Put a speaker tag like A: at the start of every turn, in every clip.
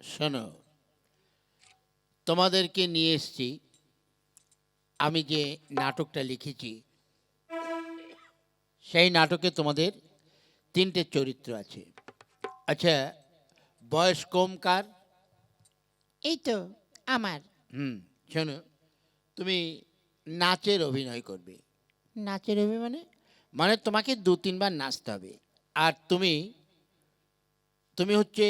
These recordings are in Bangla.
A: শোনো তোমাদেরকে নিয়ে এসছি। আমি যে নাটকটা লিখেছি সেই নাটকে তোমাদের তিনটে চরিত্র আছে। আচ্ছা বয়স কম কার?
B: এই তো আমার।
A: হুম শোনো তুমি নাচের অভিনয় করবে।
B: নাচের অভিনয় অভিমানে
A: মানে তোমাকে দু তিনবার নাচতে হবে। আর তুমি তুমি হচ্ছে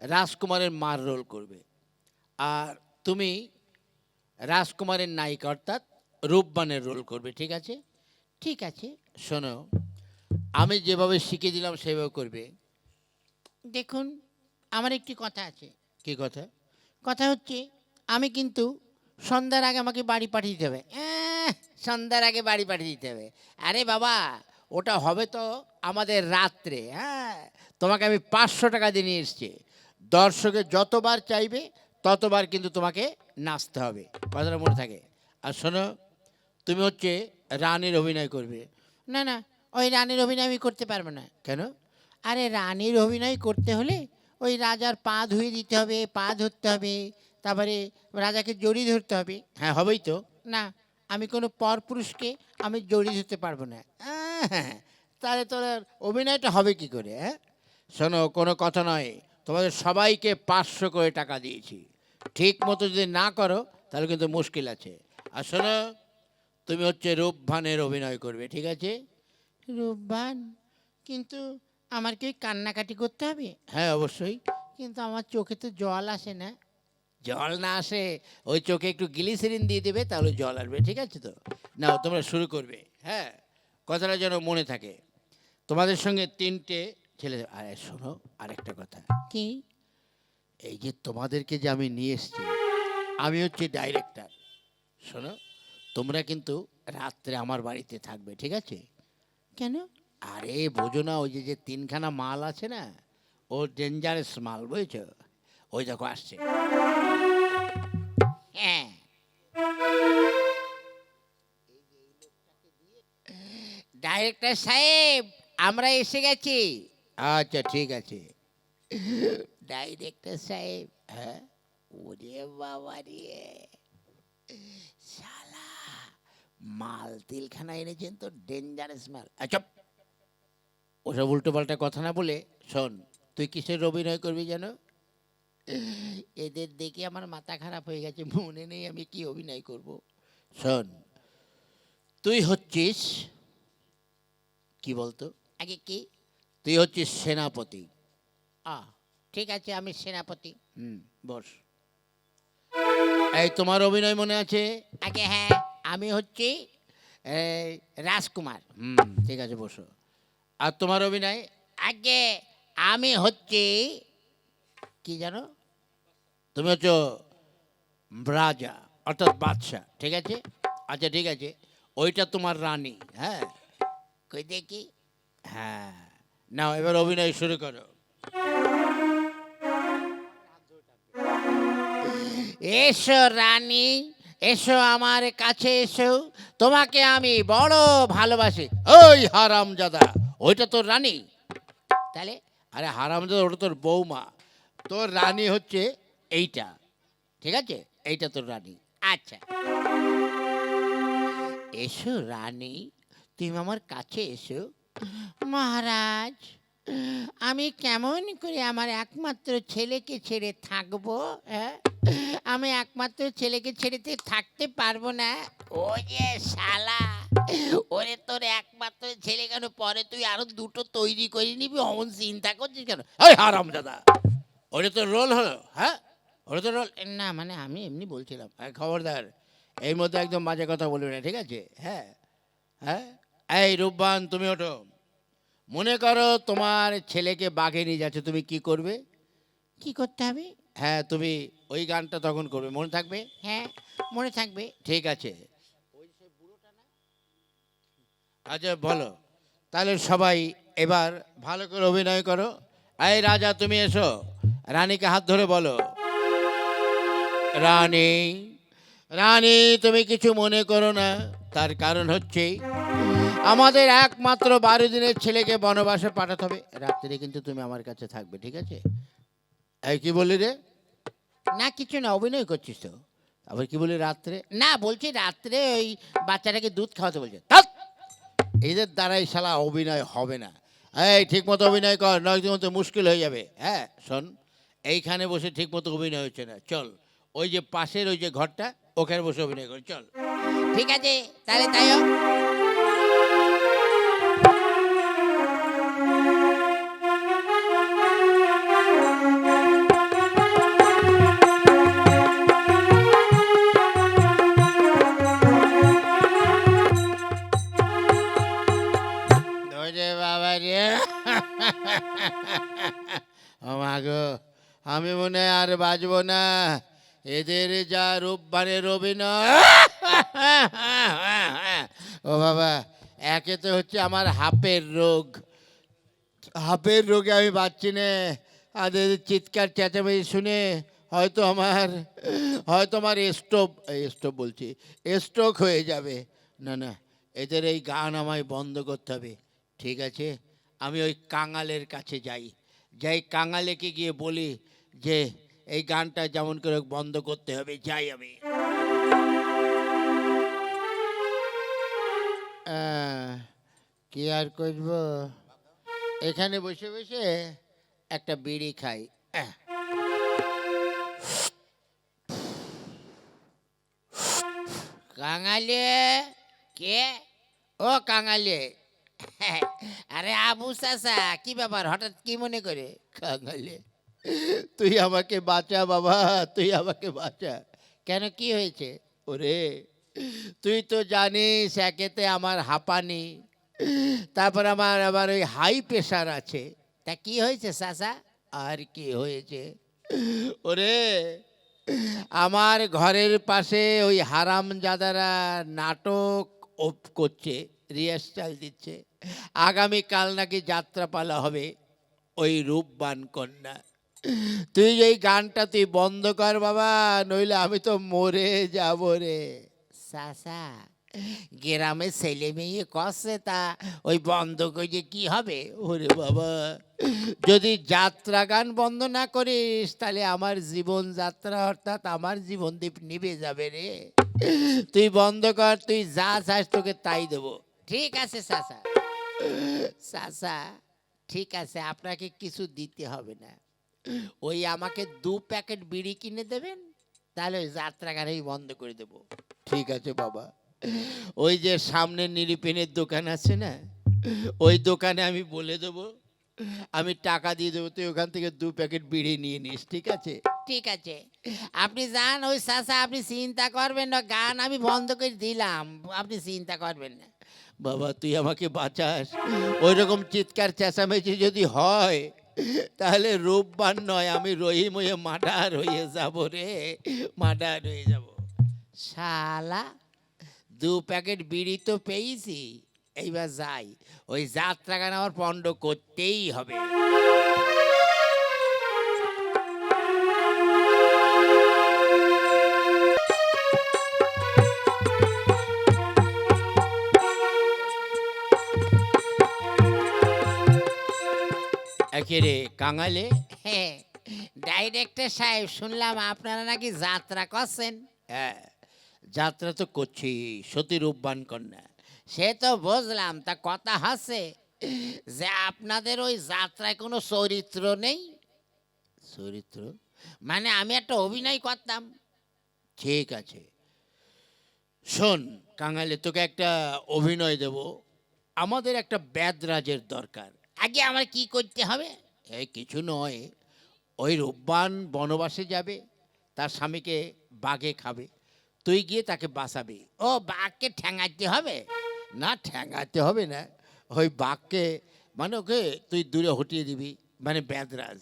A: রাজকুমারের মার রোল করবে। আর তুমি রাজকুমারের নায়িকা অর্থাৎ রূপবানের রোল করবে, ঠিক আছে?
B: ঠিক আছে,
A: শোনো, আমি যেভাবে শিখিয়ে দিলাম সেভাবে করবে।
B: দেখুন, আমার একটি কথা আছে।
A: কি কথা?
B: কথা হচ্ছে, আমি কিন্তু সন্ধ্যার আগে আমাকে বাড়ি পাঠিয়ে দিতে হবে।
A: সন্ধ্যার আগে বাড়ি পাঠিয়ে দিতে হবে। আরে বাবা, ওটা হবে তো আমাদের রাত্রে। হ্যাঁ তোমাকে আমি পাঁচশো টাকা দিয়ে নিয়ে এসছি। দর্শকে যতবার চাইবে ততবার কিন্তু তোমাকে নাচতে হবে। কথাটা মনে থাকে। আর শোনো তুমি হচ্ছে রানীর অভিনয় করবে।
B: না না ওই রানীর অভিনয় আমি করতে পারব না।
A: কেন?
B: আরে রানীর অভিনয় করতে হলে ওই রাজার পা ধুয়ে দিতে হবে পা ধরতে হবে তারপরে রাজাকে জড়ি ধরতে হবে।
A: হ্যাঁ হবেই তো।
B: না আমি কোনো পরপুরুষকে আমি জড়ি ধরতে পারব না।
A: হ্যাঁ তাহলে তোর অভিনয়টা হবে কি করে হ্যাঁ? শোনো কোনো কথা নয়। তোমাদের সবাইকে পাঁচশো করে টাকা দিয়েছি। ঠিক মতো যদি না করো তাহলে কিন্তু মুশকিল আছে। আসলে তুমি হচ্ছে রূপভানের অভিনয় করবে ঠিক আছে?
B: রূপভান কিন্তু আমার কি কান্নাকাটি করতে হবে?
A: হ্যাঁ অবশ্যই।
B: কিন্তু আমার চোখে তো জল আসে না।
A: জল না আসে ওই চোখে একটু গ্লিসেরিন দিয়ে দেবে তাহলে জল আসবে ঠিক আছে তো? নাও তোমরা শুরু করবে। হ্যাঁ কথাটা যেন মনে থাকে। তোমাদের সঙ্গে তিনটে ছেলে আরে শোনো আরেকটা কথা।
B: কি?
A: এই যে তোমাদেরকে যে আমি নিয়ে এসেছি আমি হচ্ছে ডাইরেক্টর শোনো তোমরা কিন্তু রাত্রে আমার বাড়িতে থাকবে ঠিক আছে?
B: কেন?
A: আরে বোঝো না ওই যে যে তিনখানা মাল আছে না ও ডেঞ্জারাস মাল বুঝেছ? ওই দেখো আসছে।
B: হ্যাঁ। ডাইরেক্টর সাহেব আমরা এসে গেছি।
A: আচ্ছা ঠিক আছে।
B: ডাইরেক্টর সাহেব
A: হ্যাঁ?
B: ওরে বাবা রে। শালা
A: মাল তিলখানা এনেছেন তো ডেঞ্জারাস মাল। আচ্ছা ওসব উল্টো পাল্টা কথা না বলে, শোন, তুই কিসের অভিনয় করবি যেন?
B: এদের দেখে আমার মাথা খারাপ হয়ে গেছে, মনে নেই আমি কি অভিনয় করব।
A: শোন, তুই হচ্ছিস, কি বলতো?
B: আগে কি?
A: তুই হচ্ছিস সেনাপতি।
B: আ ঠিক আছে আমি সেনাপতি।
A: হুম বস। এই তোমার অভিনয় মনে আছে?
B: আগে হ্যাঁ আমি হচ্ছি এই, রাজকুমার।
A: হুম ঠিক আছে বসো। আর তোমার অভিনয়?
B: আগে আমি হচ্ছি কি জানো
A: তুমি হচ্ছে রাজা অর্থাৎ বাদশাহ ঠিক আছে? আচ্ছা ঠিক আছে। ওইটা তোমার রানী হ্যাঁ?
B: কই দেখি।
A: হ্যাঁ। নাও, এবার অভিনয় শুরু করো।
B: এসো রানী, এসো আমার কাছে এসো, তোমাকে আমি বড় ভালোবাসি।
A: ওই হারামজাদা, ওইটা তোর রানী?
B: তাহলে?
A: আরে হারামজাদা, ওটা তোর বৌমা। তোর রানী হচ্ছে এইটা, ঠিক আছে? এইটা তোর রানী।
B: আচ্ছা। এসো রানী, তুমি আমার কাছে এসো। মহারাজ আমি কেমন করে আমার একমাত্র ছেলেকে ছেড়ে থাকব হ্যাঁ? আমি একমাত্র ছেলেকে ছেড়েতে থাকতে পারব না। ও যে শালা, ওরে তোর একমাত্র ছেলে কেন? পরে তুই আরও দুটো তৈরি করে নিবি, অমন চিন্তা করছিস কেন?
A: ওই হারামজাদা ওটা তোর রোল হলো হ্যাঁ? ওটা তোর রোল
B: না মানে আমি এমনি বলছিলাম
A: আর খবরদার এর মধ্যে একদম বাজে কথা বলবে না, ঠিক আছে? হ্যাঁ হ্যাঁ? এই রূপবান, তুমি ওঠো। মনে করো তোমার ছেলেকে বাঘে নিয়ে যাচ্ছে তুমি কি করবে?
B: কি করতে হবে?
A: হ্যাঁ তুমি ওই গানটা তখন করবে মনে থাকবে?
B: হ্যাঁ মনে থাকবে।
A: ঠিক আছে। আচ্ছা বলো। তাহলে সবাই এবার ভালো করে অভিনয় করো। এই রাজা তুমি এসো। রানীকে হাত ধরে বলো। রানী রানী তুমি কিছু মনে করো না। তার কারণ হচ্ছে আমাদের একমাত্র বারো দিনের ছেলেকে বনবাসে পাঠাতে হবে। রাত্রে কিন্তু তুমি আমার কাছে থাকবে, ঠিক আছে? এই কি বলি রে?
B: না, কিছু না, অভিনয় করছিস তো।
A: আবার কি বলি রাত্রে?
B: না, বলছি রাত্রে ওই বাচ্চাটাকে দুধ খাওয়াতে বলছে।
A: এদের দ্বারাই শালা অভিনয় হবে না। এই ঠিক মতো অভিনয় কর নয়তো মতো মুশকিল হয়ে যাবে। হ্যাঁ শোন, এইখানে বসে ঠিক মতো অভিনয় হচ্ছে না। চল, ওই যে পাশের ওই যে ঘরটা, ওখানে বসে অভিনয় কর, চল।
B: ঠিক আছে, তাহলে তাই
A: মনে বাজবো না। এদের যা রূপবানের অভিনয় ও বাবা, একে তো হচ্ছে আমার হাপের রোগ। হাপের রোগে আমি বাঁচছি না। আর চিৎকার, চেঁচামেচি শুনে হয়তো আমার হয়তো আমার স্টোভ স্টোভ বলছি, স্ট্রোক হয়ে যাবে। না না, এদের এই গান আমায় বন্ধ করতে হবে। ঠিক আছে? আমি ওই কাঙালের কাছে যাই। যাই কাঙালেকে গিয়ে বলি যে এই গানটা যেমন করে বন্ধ করতে হবে, যাই আমি। কি আর করব? এখানে বসে বসে একটা বিড়ি খাই।
B: কাঙালে, কে? ও কাঙালে। আরে আবু চাচা, কি ব্যাপার? হঠাৎ কি মনে করে?
A: কাঙালে। তুই আমাকে বাঁচা, বাবা, তুই আমাকে বাঁচা।
B: কেন, কি হয়েছে?
A: ওরে, তুই তো জানিস, একেতে আমার হাঁপানি, তারপর আমার আবার ওই হাই প্রেশার আছে।
B: তা কি হয়েছে চাচা
A: আর কি হয়েছে? ওরে, আমার ঘরের পাশে ওই হারাম হারামজাদারা নাটক ওপ- করছে রিহার্সাল দিচ্ছে। আগামীকাল নাকি যাত্রাপালা হবে ওই রূপবান কন্যা। তুই এই গানটা তুই বন্ধ কর বাবা, নইলে আমি তো মরে যাব রে।
B: চাচা গ্রামে ছেলে মেয়ে কষে তা, ওই বন্ধ করে কি হবে?
A: ওরে বাবা, যদি যাত্রা গান বন্ধ না করিস, তাহলে আমার জীবন যাত্রা অর্থাৎ আমার জীবন দীপ নিভে যাবে রে। তুই বন্ধ কর, তুই যা চাস তোকে তাই দেবো।
B: ঠিক আছে চাচা চাচা ঠিক আছে, আপনাকে কিছু দিতে হবে না। ওই আমাকে দু প্যাকেট বিড়ি কিনে দেবেন তাহলে ওই যাত্রা গানেই বন্ধ করে দেবো।
A: ঠিক আছে বাবা। ওই যে সামনে নিরিপেনের দোকান আছে না ওই দোকানে আমি বলে দেবো আমি টাকা দিয়ে দেবো তুই ওখান থেকে দু প্যাকেট বিড়ি নিয়ে নিস ঠিক আছে?
B: ঠিক আছে। আপনি যান ওই চাচা আপনি চিন্তা করবেন না গান আমি বন্ধ করে দিলাম আপনি চিন্তা করবেন না।
A: বাবা তুই আমাকে বাঁচাস। ওই রকম চিৎকার চেঁচামেচি যদি হয় তাহলে রূপবান নয়, আমি রহিম হয়ে মাডার হয়ে যাব রে মাডার হয়ে যাব।
B: শালা, দু প্যাকেট বিড়ি তো পেয়েছি, এইবার যাই। ওই যাত্রা গান আমার পণ্ড করতেই হবে।
A: একেরে কাঙালে?
B: হ্যাঁ ডাইরেক্টর সাহেব শুনলাম আপনারা নাকি যাত্রা করছেন।
A: হ্যাঁ যাত্রা তো করছি সতী রূপবান কন্যা।
B: সে তো বুঝলাম তা কথা হচ্ছে যে আপনাদের ওই যাত্রায় কোনো চরিত্র নেই?
A: চরিত্র?
B: মানে আমি একটা অভিনয় করতাম।
A: ঠিক আছে। শোন কাঙালে তোকে একটা অভিনয় দেব। আমাদের একটা ব্যাদরাজের দরকার।
B: আগে আমার কি করতে হবে?
A: এই কিছু নয়। ওই রূপবান বনবাসে যাবে, তার স্বামীকে বাঘে খাবে। তুই গিয়ে তাকে বাঁচাবি।
B: ও, বাঘকে ঠ্যাঙাতে হবে?
A: না ঠ্যাঙাতে হবে না। ওই বাঘকে মানে ওকে তুই দূরে হটিয়ে দিবি মানে ব্যাদরাজ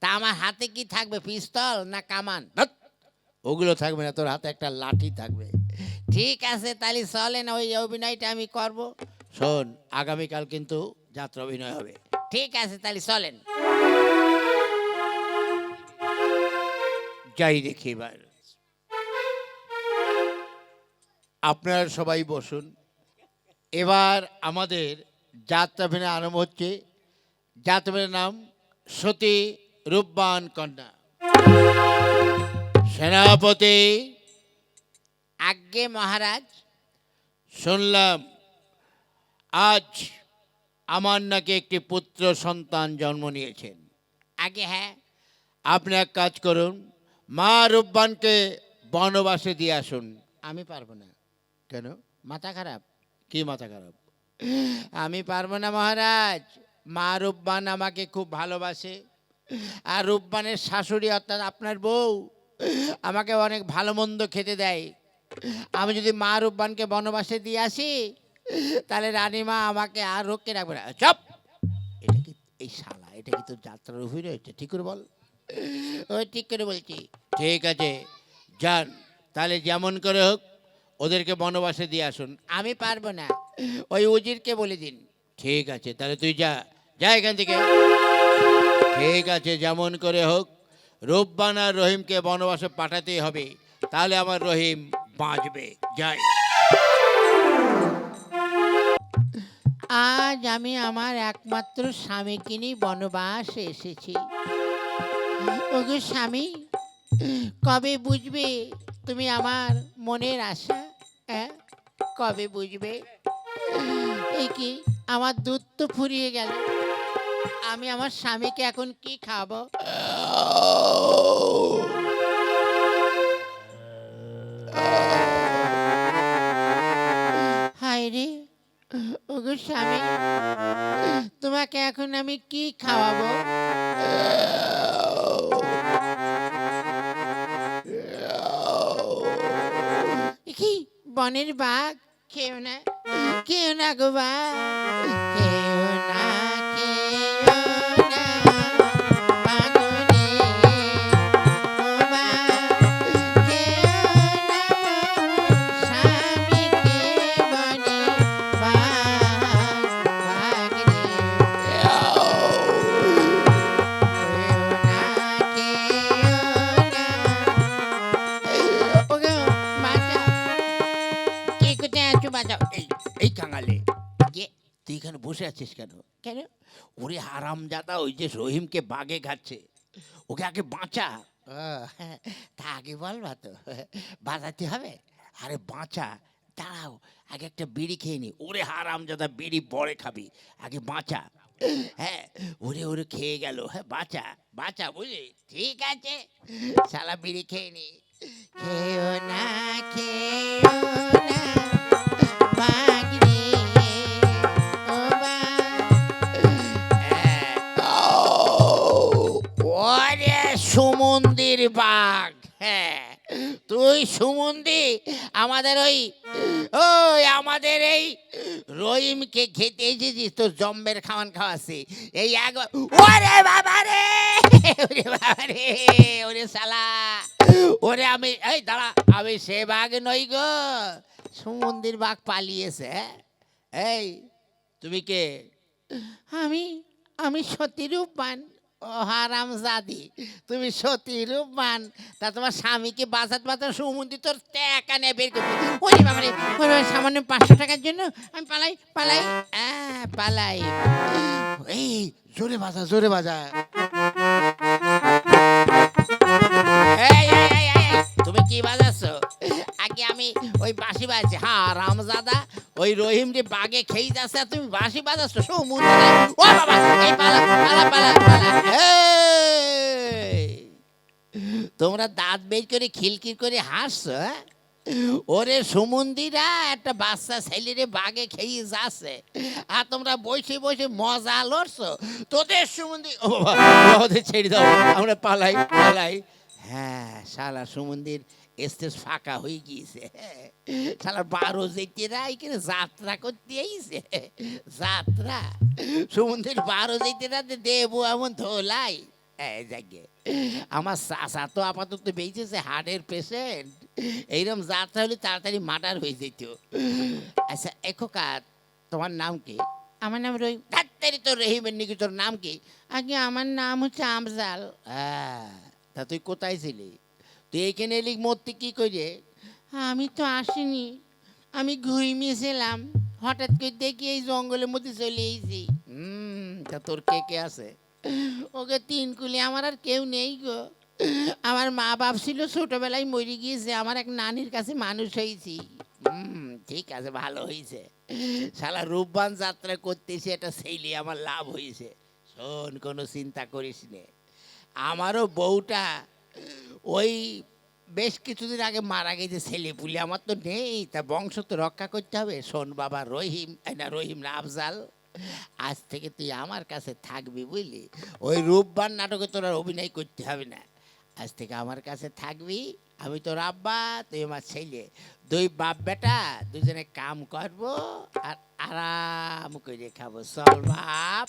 B: তা আমার হাতে কি থাকবে, পিস্তল না কামান?
A: ওগুলো থাকবে না, তোর হাতে একটা লাঠি থাকবে।
B: ঠিক আছে, তাহলে চলেন, ওই অভিনয়টা আমি করব।
A: শোন, আগামীকাল কিন্তু যাত্রা অভিনয় হবে।
B: ঠিক আছে তাহলে চলেন।
A: যাই দেখি এবার। আপনারা সবাই বসুন। এবার আমাদের যাত্রা যাত্রাভিনয় আরম্ভ হচ্ছে। যাত্রাভিনয়ের নাম সতী রূপবান কন্যা। সেনাপতি
B: আজ্ঞে মহারাজ।
A: শুনলাম আজ আমার নাকি একটি পুত্র সন্তান জন্ম নিয়েছেন।
B: আগে হ্যাঁ।
A: আপনি এক কাজ করুন মা রূপবানকে বনবাসে দিয়ে আসুন।
B: আমি পারব না।
A: কেন?
B: মাথা খারাপ।
A: কি মাথা খারাপ?
B: আমি পারব না মহারাজ। মা রূপবান আমাকে খুব ভালোবাসে। আর রূপবানের শাশুড়ি অর্থাৎ আপনার বউ আমাকে অনেক ভালো মন্দ খেতে দেয়। আমি যদি মা রূপবানকে বনবাসে দিয়ে আসি তাহলে রানীমা আমাকে আর রক্ষে রাখবে না। চপ! এটা কি এই শালা এটা কি তোর যাত্রার অভিনয়? হচ্ছে ঠিক করে বল। ওই ঠিক করে বলছি।
A: ঠিক আছে। যান তাহলে যেমন করে হোক ওদেরকে বনবাসে দিয়ে আসুন।
B: আমি পারব না। ওই উজিরকে বলে দিন।
A: ঠিক আছে তাহলে তুই যা। যা এখান থেকে। ঠিক আছে যেমন করে হোক রূপবান আর রহিমকে বনবাসে পাঠাতেই হবে। তাহলে আমার রহিম বাঁচবে। যাই।
B: আজ আমি আমার একমাত্র স্বামীকে নিয়ে বনবাস এসেছি। ওগো স্বামী, কবে বুঝবে তুমি আমার মনের আশা? হ্যাঁ কবে বুঝবে? এই কি আমার দুধ তো ফুরিয়ে গেল। আমি আমার স্বামীকে এখন কি খাব হায় তোমাকে এখন আমি কি খাওয়াবো? কি বনের বাঘ? খেও না খেও না গো বাঘ
A: এই এই কাঙালে।
B: কে?
A: তুই এখানে বসে আছিস কেন?
B: কেন?
A: ওরে হারামজাদা ওই যে রহিমকে বাগে খাচ্ছে ওকে আগে বাঁচা।
B: তা আগে বলবা তো বাজাতে হবে?
A: আরে বাঁচা। দাঁড়াও আগে একটা বিড়ি খেয়ে নি। ওরে হারামজাদা বিড়ি পরে খাবি। আগে বাঁচা। হ্যাঁ ওরে ওরে খেয়ে গেল। হ্যাঁ বাঁচা বাঁচা বুঝলি?
B: ঠিক আছে। শালা বিড়ি খেয়ে নি। খেও না খেও
A: সুমন্দির বাঘ হ্যাঁ। তুই সুমন্দি, আমাদের ওই ওই আমাদের এই রহিমকে খেতে এসেছিস, তোর জম্বের খাওয়ান খাওয়াছি এই এক, ওরে বাবা রে, ওরে বাবা রে, ওরে শালা, ওরে আমি, এই দাঁড়া, আমি সে বাঘ নই গো, সুমন্দির বাঘ পালিয়েছে হ্যাঁ? এই, তুমি কে?
B: আমি আমি সতী রূপবান ও হারাম জাদি তুমি সতী রূপবান। তা তোমার স্বামীকে বাঁচাতে বাঁচাতে সুমন্দি তোর টাকা নিয়ে বের করতে ওরে সামান্য পাঁচশো টাকার জন্য আমি পালাই পালাই আহ, পালাই।
A: এই জোরে বাজা জোরে বাজা।
B: তুমি কি বাজাচ্ছ? আগে আমি ওই বাঁশি বাজছি হ্যাঁ রামজাদা ওই রহিম যে বাগে খেয়ে যাচ্ছে, আর তুমি বাঁশি বাজাচ্ছ সমুদ্রে ও বাবা এই পালা পালা পালা পালা। তোমরা দাঁত বের করে খিলকির করে হাসছো হ্যাঁ? ওরে সুমন্দিরা, একটা বাচ্চা ছেলেরে বাগে খেয়ে যাচ্ছে, আর তোমরা বসে বসে মজা লড়ছো। তোদের সুমন্দি, ও ওদের ছেড়ে দাও, আমরা পালাই পালাই। হ্যাঁ শালা সুমন্দির স্টেজ ফাঁকা হয়ে গিয়েছে। শালা বারো যেতেরা এখানে যাত্রা করতে আইছে? যাত্রা? সুমন্দির বারো যেতেরা দেবো এমন ধোলাই? এই জাগে আমার চাষা তো আপাতত বেঁচেছে হার্টের পেশেন্ট এইরকম যাত্রা হলে তাড়াতাড়ি মার্ডার হয়ে যেত। আচ্ছা এখোকার তোমার নাম কি? আমার নাম রহিম। ডাক্তারি তোর রহিমের নাকি তোর নাম কি? আগে আমার নাম হচ্ছে আমজাল। হ্যাঁ তা তুই কোথায় ছিলি? তুই এখানে এলি মরতে কি করে আমি তো আসিনি। আমি ঘুমিয়েছিলাম। হঠাৎ করে দেখি এই জঙ্গলের মধ্যে চলে এসেছি। হুম তা তোর কে কে আছে? ওকে তিন কুলি আমার আর কেউ নেই গো। আমার মা বাপ ছিল ছোটবেলায় মরে গিয়েছে। আমার এক নানির কাছে মানুষ হয়েছি।
A: হুম ঠিক আছে ভালো হয়েছে শালা রূপবান যাত্রা করতেছি এটা সেইলি আমার লাভ হয়েছে শোন কোনো চিন্তা করিস নে। আমারও বউটা ওই বেশ কিছুদিন আগে মারা গেছে ছেলে পুলে আমার তো নেই, তা বংশ তো রক্ষা করতে হবে। শোন বাবা, রহিম না রহিম না আফজাল, আজ থেকে তুই আমার কাছে থাকবি বুঝলি? ওই রূপবান নাটকে তোর আর অভিনয় করতে হবে না। আজ থেকে আমার কাছে থাকবি, আমি তোর আব্বা, তুই আমার ছেলে। দুই বাপ বেটা, দুজনে কাম করব আর আরাম করে খাব। চল বাপ।